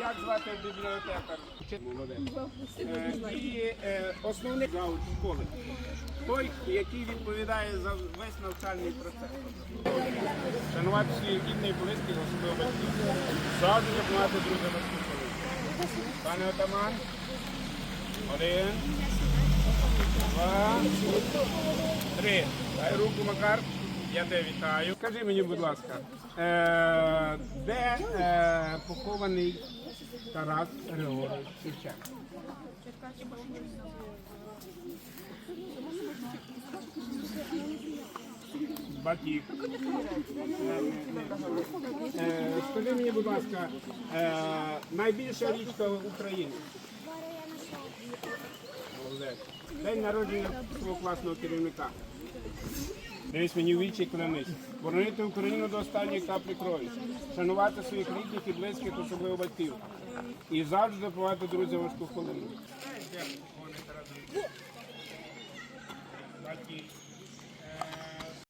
Як звати бібліотекар? Е, І е, основний зауч школи. Той, який відповідає за весь навчальний процес. Шанувати свої рідні близькі, особливо батьків. Завжди допомагати друзям і. Пане отаман. Один. Три. Дай руку, Макар. Я тебе вітаю. Скажи мені, будь ласка, е, де е, похований Тарас Григорович Шевченко? Батіг. Е, скажи мені, будь ласка, е, найбільша річка? Молодець. День народження свого класного керівника. Дивись мені в вічі клянись. Боронити Україну до останньої каплі крові, шанувати своїх рідних і близьких, особливо батьків. І завжди допомагати друзям важку хвилину.